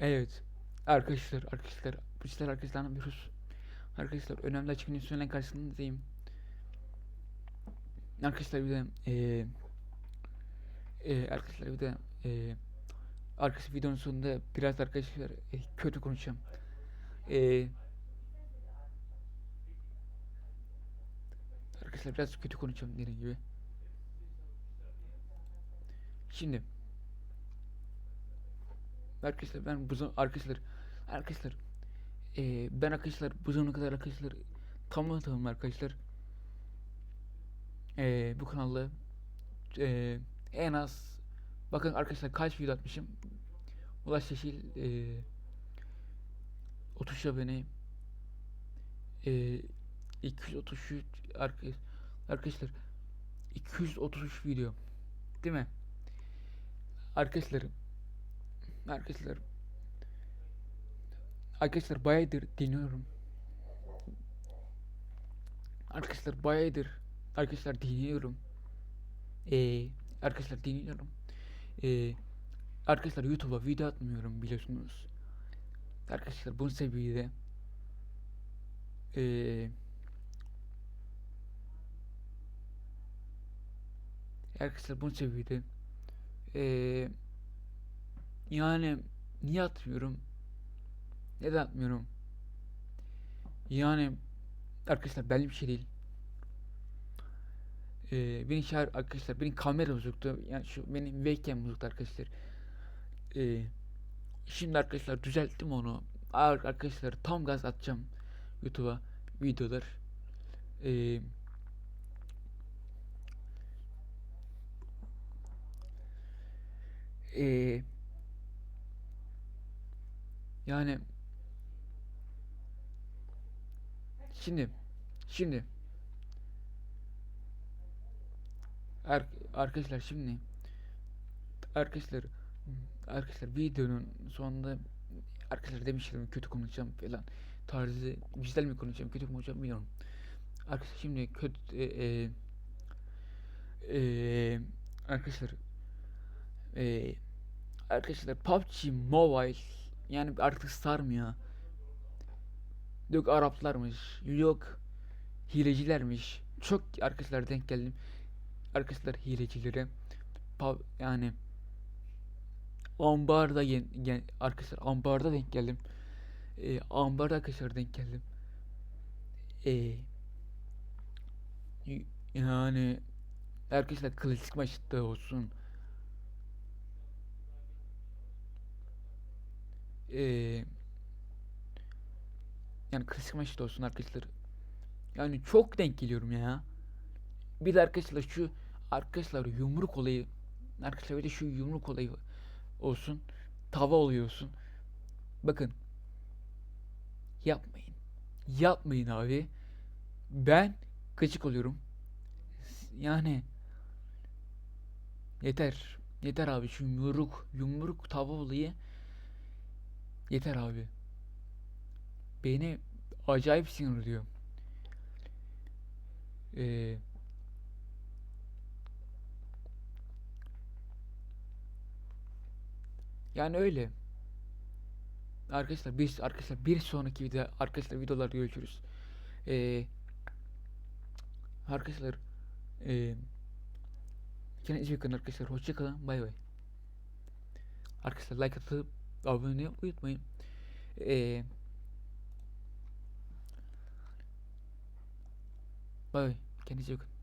Evet. Arkadaşlar, arkadaşlar, bu işler arkadaşlar anlamıyoruz. Arkadaşlar önemli açıklamayı karşısındayım. Arkadaşlar bir de eee eee arkadaşlar bir de eee arkadaşlar videonun sonunda biraz arkadaşlar e, kötü konuşacağım. Eee arkadaşlar biraz kötü konuşacağım dediğim gibi. Şimdi Arkadaşlar ben bu zam- arkadaşlar arkadaşlar eee, ben arkadaşlar bu zamana kadar arkadaşlar tamam tamam arkadaşlar eee, bu kanalda eee, en az bakın arkadaşlar kaç video atmışım Ulaş Yeşil eee 30 abone eee 233 arkadaş, arkadaşlar 233 video değil mi? Arkadaşlar Arkadaşlar Arkadaşlar bayağıdır dinliyorum. Arkadaşlar bayağıdır Arkadaşlar dinliyorum. Ee, arkadaşlar dinliyorum. Ee, arkadaşlar YouTube'a video atmıyorum biliyorsunuz. Arkadaşlar bunun sebebi de ee, Arkadaşlar bunun sebebi de ee, yani niye atmıyorum? Neden atmıyorum? Yani arkadaşlar belli bir şey değil. Ee, benim şar arkadaşlar benim kamera bozuktu. Yani şu benim webcam bozuktu arkadaşlar. Ee, şimdi arkadaşlar düzelttim onu. Ar- Arkadaşlar tam gaz atacağım YouTube'a videolar. Ee, ee, Yani şimdi şimdi ar- arkadaşlar şimdi arkadaşlar arkadaşlar videonun sonunda arkadaşlar demiştim kötü konuşacağım falan tarzı güzel mi konuşacağım kötü konuşacağım bilmiyorum. Arkadaşlar şimdi kötü e, e, e, arkadaşlar e, arkadaşlar PUBG Mobile yani artık sarmıyor. Yok Araplarmış, yok hilecilermiş. Çok arkadaşlar denk geldim. Arkadaşlar hilecilere yani ambarda gen, gen, arkadaşlar ambarda denk geldim. Ee, ambarda arkadaşlar denk geldim. Ee, yani arkadaşlar klasik maçta olsun. Ee, yani klasik maçta olsun arkadaşlar. Yani çok denk geliyorum ya. Bir de arkadaşlar şu arkadaşlar yumruk olayı arkadaşlar bir de şu yumruk olayı olsun. Tava oluyorsun. Bakın. Yapmayın. Yapmayın abi. Ben gıcık oluyorum. Yani yeter. Yeter abi şu yumruk yumruk tava olayı yeter abi. Beni acayip sinirliyor. Ee, yani öyle. Arkadaşlar bir arkadaşlar bir sonraki video arkadaşlar videolarda görüşürüz. Ee, arkadaşlar ee, kendinize iyi bakın arkadaşlar. Hoşça kalın. Bay bay. Arkadaşlar like atıp abone olmayı unutmayın. Ee, bay bay. Kendinize bakın.